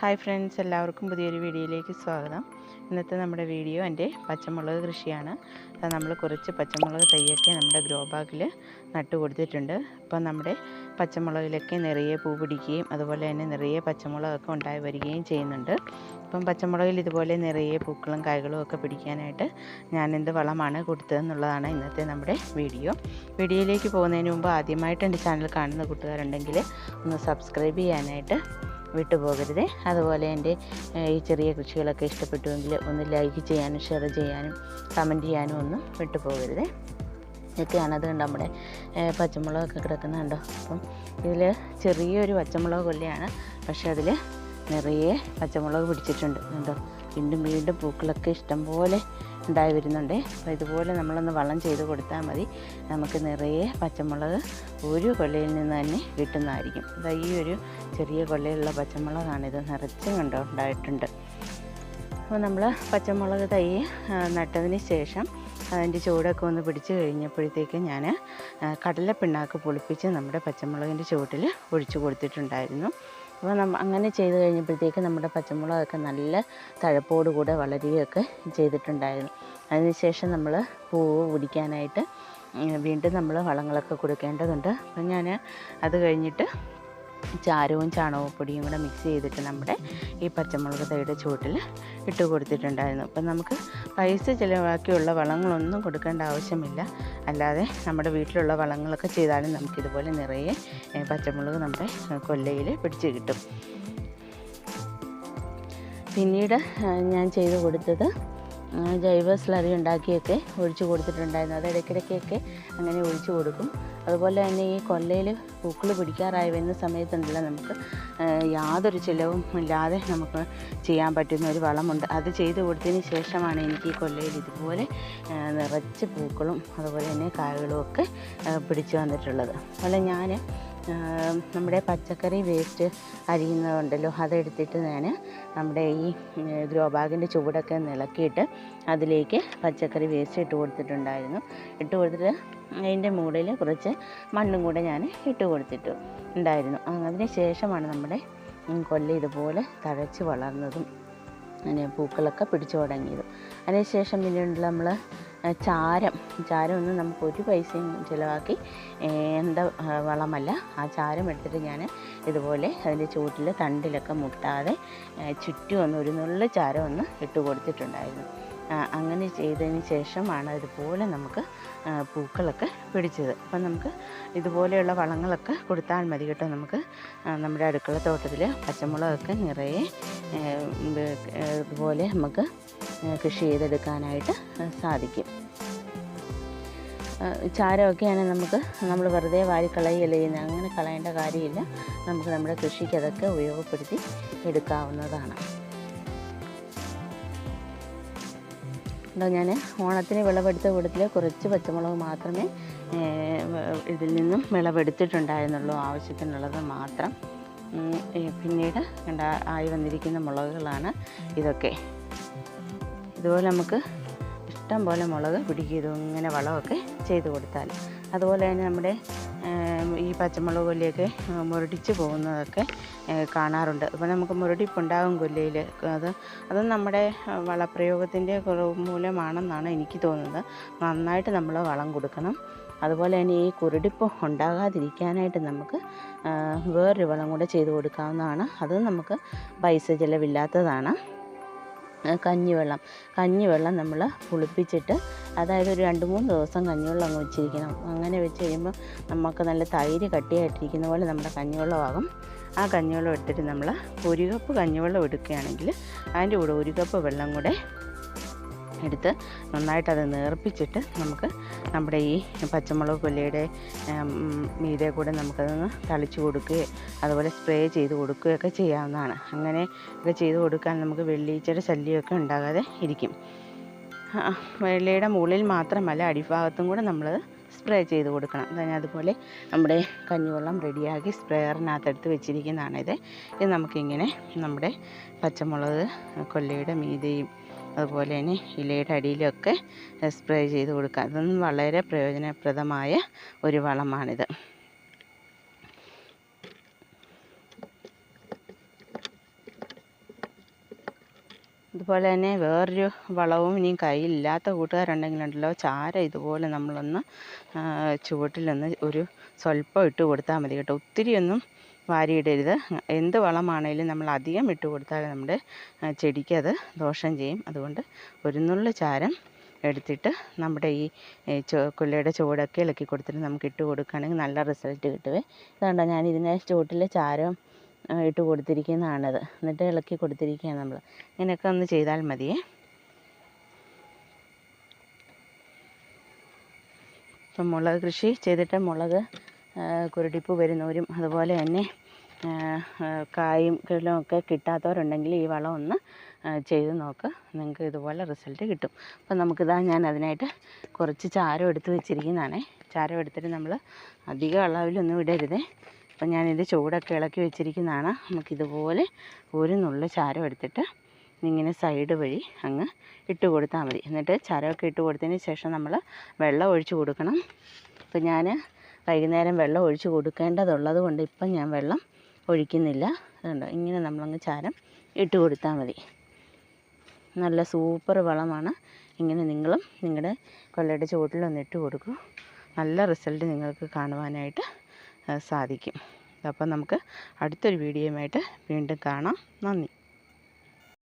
Hi friends എല്ലാവർക്കും പുതിയൊരു വീഡിയോയിലേക്ക് സ്വാഗതം. ഇന്നത്തെ നമ്മുടെ വീഡിയോ എന്റെ പച്ചമുളക് കൃഷിയാണ്. അത് നമ്മൾ കുറച്ച് പച്ചമുളക് തൈയൊക്കെ നമ്മുടെ ഗ്രോ ബാഗിൽ നട്ടു കൊടുത്തിട്ടുണ്ട്. അപ്പോൾ നമ്മുടെ പച്ചമുളകിലൊക്കെ നിറയെ പൂ പിടിക്കുകയും അതുപോലെ തന്നെ നിറയെ പച്ചമുളകൊക്കെ ഉണ്ടായി വരികയും ചെയ്യുന്നുണ്ട്. അപ്പം പച്ചമുളകിൽ ഇതുപോലെ നിറയെ പൂക്കളും കായ്കളും ഒക്കെ പിടിക്കാനായിട്ട് ഞാൻ എന്ത് വളമാണ് കൊടുത്തതെന്നുള്ളതാണ് ഇന്നത്തെ നമ്മുടെ വീഡിയോ. വീഡിയോയിലേക്ക് പോകുന്നതിന് മുമ്പ് ആദ്യമായിട്ട് എന്റെ ചാനൽ കാണുന്ന കൂട്ടുകാരുണ്ടെങ്കിൽ ഒന്ന് സബ്സ്ക്രൈബ് ചെയ്യാനായിട്ട് വിട്ടുപോകരുത്. അതുപോലെ എന്റെ ഈ ചെറിയ കൃഷികളൊക്കെ ഇഷ്ടപ്പെട്ടുവെങ്കിൽ ഒന്ന് ലൈക്ക് ചെയ്യാനും ഷെയർ ചെയ്യാനും കമന്റ് ചെയ്യാനും ഒന്നും വിട്ടുപോകരുത്. ഇതൊക്കെയാണ് അത് നമ്മുടെ പച്ചമുളകൊക്കെ കിടക്കുന്നുണ്ടോ അപ്പം ഇതിൽ ചെറിയൊരു പച്ചമുളക് കൊല്ലയാണ് പക്ഷേ അതിൽ നിറയെ പച്ചമുളക് പിടിച്ചിട്ടുണ്ട് കണ്ടോ? വീണ്ടും വീണ്ടും പൂക്കളൊക്കെ ഇഷ്ടംപോലെ ഉണ്ടായി വരുന്നുണ്ട്. അപ്പോൾ ഇതുപോലെ നമ്മളൊന്ന് വളം ചെയ്ത് കൊടുത്താൽ മതി. നമുക്ക് നിറയെ പച്ചമുളക് ഒരു കൊല്ലയിൽ നിന്ന് തന്നെ കിട്ടുന്നതായിരിക്കും. അപ്പോൾ ഈ ഒരു ചെറിയ കൊല്ലയിലുള്ള പച്ചമുളകാണിത് നിറച്ചും കണ്ടോ ഉണ്ടായിട്ടുണ്ട്. അപ്പോൾ നമ്മൾ പച്ചമുളക് തൈ നട്ടതിന് ശേഷം അതിന്റെ ചൂടൊക്കെ ഒന്ന് പിടിച്ച് കഴിഞ്ഞപ്പോഴത്തേക്ക് ഞാൻ കടലപ്പിണ്ണാക്ക് പൊളിപ്പിച്ച് നമ്മുടെ പച്ചമുളകിന്റെ ചുവട്ടിൽ ഒഴിച്ചു കൊടുത്തിട്ടുണ്ടായിരുന്നു. അപ്പോൾ നമ്മൾ അങ്ങനെ ചെയ്ത് കഴിഞ്ഞപ്പോഴത്തേക്ക് നമ്മുടെ പച്ചമുളകൊക്കെ നല്ല തഴപ്പോടുകൂടെ വളരുകയൊക്കെ ചെയ്തിട്ടുണ്ടായിരുന്നു. അതിനുശേഷം നമ്മൾ പൂവ് പിടിക്കാനായിട്ട് വീണ്ടും നമ്മൾ വളങ്ങളൊക്കെ കൊടുക്കേണ്ടതുണ്ട്. അപ്പം ഞാൻ അത് കഴിഞ്ഞിട്ട് ചാരവും ചാണകപ്പൊടിയും പൊടിയും കൂടെ മിക്സ് ചെയ്തിട്ട് നമ്മുടെ ഈ പച്ചമുളക് തൈയുടെ ചുവട്ടിൽ ഇട്ട് കൊടുത്തിട്ടുണ്ടായിരുന്നു. അപ്പം നമുക്ക് പൈസ ചിലവാക്കിയുള്ള വളങ്ങളൊന്നും കൊടുക്കേണ്ട ആവശ്യമില്ല. അല്ലാതെ നമ്മുടെ വീട്ടിലുള്ള വളങ്ങളൊക്കെ ചെയ്താലും നമുക്കിതുപോലെ നിറയെ പച്ചമുളക് നമ്മുടെ കൊല്ലയിൽ പിടിച്ച് കിട്ടും. പിന്നീട് ഞാൻ ചെയ്തു കൊടുത്തത് ജൈവ സ്ലറി ഉണ്ടാക്കിയൊക്കെ ഒഴിച്ചു കൊടുത്തിട്ടുണ്ടായിരുന്നു. അത് ഇടയ്ക്കിടയ്ക്കൊക്കെ അങ്ങനെ ഒഴിച്ചു കൊടുക്കും. അതുപോലെ തന്നെ ഈ കൊല്ലയിൽ പൂക്കൾ പിടിക്കാറായി വരുന്ന സമയത്തുണ്ടല്ലോ നമുക്ക് ആ, യാതൊരു ചിലവും ഇല്ലാതെ നമുക്ക് ചെയ്യാൻ പറ്റുന്ന ഒരു വളമുണ്ട്. അത് ചെയ്ത് കൊടുത്തതിന് ശേഷമാണ് എനിക്ക് ഈ കൊല്ലയിൽ ഇതുപോലെ നിറച്ച് പൂക്കളും അതുപോലെ തന്നെ കായകളും ഒക്കെ പിടിച്ചു വന്നിട്ടുള്ളത്. അതുപോലെ ഞാൻ നമ്മുടെ പച്ചക്കറി വേസ്റ്റ് അരിയുന്നതുണ്ടല്ലോ അതെടുത്തിട്ട് ഞാൻ നമ്മുടെ ഈ ഗ്രോ ബാഗിന്റെ ചുവടൊക്കെ നിളക്കിയിട്ട് അതിലേക്ക് പച്ചക്കറി വേസ്റ്റ് ഇട്ട് കൊടുത്തിട്ടുണ്ടായിരുന്നു. ഇട്ട് കൊടുത്തിട്ട് അതിന്റെ മുകളിൽ കുറച്ച് മണ്ണും കൂടെ ഞാൻ ഇട്ട് കൊടുത്തിട്ടു ഉണ്ടായിരുന്നു. അതിന് ശേഷമാണ് നമ്മുടെ കൊല്ല ഇതുപോലെ തഴച്ച് വളർന്നതും അങ്ങനെ പൂക്കളൊക്കെ പിടിച്ചു തുടങ്ങിയതും. അതിനുശേഷം പിന്നീട് നമ്മൾ ചാരം ചാരം ഒന്നും നമുക്ക് ഒരു പൈസയും ചിലവാക്കി എന്താ വളമല്ല. ആ ചാരം എടുത്തിട്ട് ഞാൻ ഇതുപോലെ അതിന്റെ ചൂട്ടിൽ തണ്ടിലൊക്കെ മുട്ടാതെ ചുറ്റും ഒന്ന് ഒരു നുള്ള ചാരം ഒന്ന് ഇട്ട് കൊടുത്തിട്ടുണ്ടായിരുന്നു. അങ്ങനെ ചെയ്തതിന് ശേഷമാണ് ഇതുപോലെ നമുക്ക് പൂക്കളൊക്കെ പിടിച്ചത്. അപ്പം നമുക്ക് ഇതുപോലെയുള്ള വളങ്ങളൊക്കെ കൊടുത്താൽ മതി കേട്ടോ നമുക്ക്. നമ്മുടെ അടുക്കള തോട്ടത്തിൽ പച്ചമുളകൊക്കെ നിറയെ ഇതുപോലെ നമുക്ക് കൃഷി ചെയ്തെടുക്കാനായിട്ട് സാധിക്കും. ചാരമൊക്കെയാണെങ്കിൽ നമുക്ക് നമ്മൾ വെറുതെ വാരി കളയുകയല്ല ചെയ്യുന്നത് അങ്ങനെ കളയേണ്ട കാര്യമില്ല. നമുക്ക് നമ്മുടെ കൃഷിക്ക് അതൊക്കെ ഉപയോഗപ്പെടുത്തി എടുക്കാവുന്നതാണ്. ഉണ്ടോ ഞാൻ ഓണത്തിന് വിളവെടുത്ത കൂട്ടത്തിൽ കുറച്ച് പച്ചമുളക് മാത്രമേ ഇതിൽ നിന്നും വിളവെടുത്തിട്ടുണ്ടായിരുന്നുള്ളൂ. ആവശ്യത്തിനുള്ളത് മാത്രം. പിന്നീട് കണ്ട ആയി വന്നിരിക്കുന്ന മുളകുകളാണ് ഇതൊക്കെ. ഇതുപോലെ നമുക്ക് ഇഷ്ടം പോലെ മുളക് പിടിക്കും ഇതും ഇങ്ങനെ വളമൊക്കെ ചെയ്ത് കൊടുത്താൽ. അതുപോലെ തന്നെ നമ്മുടെ ഈ പച്ചമുളക് കൊല്ലിയൊക്കെ മുരടിച്ച് പോകുന്നതൊക്കെ കാണാറുണ്ട്. അപ്പോൾ നമുക്ക് മുരടിപ്പുണ്ടാകും കൊല്ലയിൽ അത് അത് നമ്മുടെ വളപ്രയോഗത്തിന്റെ കുറവ് മൂലമാണെന്നാണ് എനിക്ക് തോന്നുന്നത്. നന്നായിട്ട് നമ്മൾ വളം കൊടുക്കണം. അതുപോലെ തന്നെ ഈ കുരുടിപ്പ് ഉണ്ടാകാതിരിക്കാനായിട്ട് നമുക്ക് വേറൊരു വളം കൂടെ ചെയ്ത് കൊടുക്കാവുന്നതാണ്. അത് നമുക്ക് പൈസ ചിലവില്ലാത്തതാണ്. കഞ്ഞിവെള്ളം. കഞ്ഞിവെള്ളം നമ്മൾ പുളിപ്പിച്ചിട്ട് അതായത് ഒരു രണ്ട് മൂന്ന് ദിവസം കഞ്ഞിവെള്ളം അങ്ങ് വെച്ചിരിക്കണം. അങ്ങനെ വെച്ച് കഴിയുമ്പോൾ നമുക്ക് നല്ല തൈര് കട്ടിയായിട്ടിരിക്കുന്ന പോലെ നമ്മുടെ കഞ്ഞിവെള്ളമാകും. ആ കഞ്ഞിവെള്ളം ഇട്ടിട്ട് നമ്മൾ ഒരു കപ്പ് കഞ്ഞിവെള്ളം എടുക്കുകയാണെങ്കിൽ അതിന്റെ കൂടെ ഒരു കപ്പ് വെള്ളം കൂടെ എടുത്ത് നന്നായിട്ട് അത് നേർപ്പിച്ചിട്ട് നമുക്ക് നമ്മുടെ ഈ പച്ചമുളക് കൊല്ലയുടെ ഉം, മീതെ കൂടെ നമുക്കതൊന്ന് തളിച്ചു കൊടുക്കുകയോ അതുപോലെ സ്പ്രേ ചെയ്ത് കൊടുക്കുകയൊക്കെ ചെയ്യാവുന്നതാണ്. അങ്ങനെ ഒക്കെ ചെയ്ത് കൊടുക്കാൻ നമുക്ക് വെള്ളീച്ചയുടെ ശല്യമൊക്കെ ഉണ്ടാകാതെ ഇരിക്കും. വെള്ളയുടെ മുകളിൽ മാത്രമല്ല അടിഭാഗത്തും കൂടെ നമ്മൾ സ്പ്രേ ചെയ്ത് കൊടുക്കണം. അതായത് അതുപോലെ നമ്മുടെ കഞ്ഞിവെള്ളം റെഡിയാക്കി സ്പ്രേയറിനകത്തെടുത്ത് വെച്ചിരിക്കുന്നതാണിത്. ഇത് നമുക്കിങ്ങനെ നമ്മുടെ പച്ചമുളക് കൊല്ലയുടെ മീതെയും അതുപോലെ തന്നെ ഇലയുടെ അടിയിലൊക്കെ സ്പ്രേ ചെയ്ത് കൊടുക്കുക അതൊന്നും വളരെ പ്രയോജനപ്രദമായ ഒരു വളമാണിത്. അതുപോലെ തന്നെ വേറൊരു വളവും ഇനിയും കയ്യിലില്ലാത്ത കൂട്ടുകാരുണ്ടെങ്കിലുണ്ടല്ലോ ചാര ഇതുപോലെ നമ്മളൊന്ന് ചുവട്ടിലൊന്ന് ഒരു സ്വല്പം ഇട്ട് കൊടുത്താൽ മതി കേട്ടോ. ഒത്തിരിയൊന്നും വാരിയിടരുത്. എന്ത് വളമാണേലും നമ്മൾ അധികം ഇട്ട് കൊടുത്താൽ നമ്മുടെ ചെടിക്കത് ദോഷം ചെയ്യും. അതുകൊണ്ട് ഒരു നുള്ളു ചാരം എടുത്തിട്ട് നമ്മുടെ ഈ കൊല്ലയുടെ ചുവടൊക്കെ ഇളക്കി കൊടുത്തിട്ട് നമുക്ക് ഇട്ട് കൊടുക്കുകയാണെങ്കിൽ നല്ല റിസൾട്ട് കിട്ടുവേ. അതുകൊണ്ട് ഞാൻ ഇതിനെ ചുവട്ടിൽ ചാരം ഇട്ട് കൊടുത്തിരിക്കുന്നതാണത്. എന്നിട്ട് ഇളക്കി കൊടുത്തിരിക്കുകയാണ് നമ്മൾ. ഇങ്ങനെയൊക്കെ ഒന്ന് ചെയ്താൽ മതിയേ. ഇപ്പം മുളക് കൃഷി ചെയ്തിട്ട് മുളക് കുരുടിപ്പ് വരുന്നവരും അതുപോലെ തന്നെ കായും കിലും ഒക്കെ കിട്ടാത്തവരുണ്ടെങ്കിൽ ഈ വളം ഒന്ന് ചെയ്ത് നോക്ക്. നിങ്ങൾക്ക് ഇതുപോലെ റിസൾട്ട് കിട്ടും. അപ്പം നമുക്കിതാ ഞാൻ അതിനായിട്ട് കുറച്ച് ചാരം എടുത്ത് വെച്ചിരിക്കുന്നതാണേ. ചാരം എടുത്തിട്ട് നമ്മൾ അധികം അളവിലൊന്നും ഇടരുതേ. അപ്പം ഞാനിത് ചൂടൊക്കെ ഇളക്കി വെച്ചിരിക്കുന്നതാണ്. നമുക്കിതുപോലെ ഒരു നുള്ള ചാരം എടുത്തിട്ട് ഇങ്ങനെ സൈഡ് വഴി അങ്ങ് ഇട്ട് കൊടുത്താൽ മതി. എന്നിട്ട് ചാരമൊക്കെ ഇട്ട് കൊടുത്തതിന് ശേഷം നമ്മൾ വെള്ളം ഒഴിച്ച് കൊടുക്കണം. അപ്പം ഞാൻ വൈകുന്നേരം വെള്ളം ഒഴിച്ച് കൊടുക്കേണ്ടതുള്ളത് കൊണ്ട് ഇപ്പം ഞാൻ വെള്ളം ഒഴിക്കുന്നില്ല. അതുകൊണ്ട് ഇങ്ങനെ നമ്മളങ്ങ് ചാരം ഇട്ട് കൊടുത്താൽ മതി. നല്ല സൂപ്പർ വളമാണ്. ഇങ്ങനെ നിങ്ങളും നിങ്ങളുടെ കൊല്ലയുടെ ചുവട്ടിലൊന്ന് ഇട്ട് കൊടുക്കൂ. നല്ല റിസൾട്ട് നിങ്ങൾക്ക് കാണുവാനായിട്ട് സാധിക്കും. അപ്പം നമുക്ക് അടുത്തൊരു വീഡിയോയുമായിട്ട് വീണ്ടും കാണാം. നന്ദി.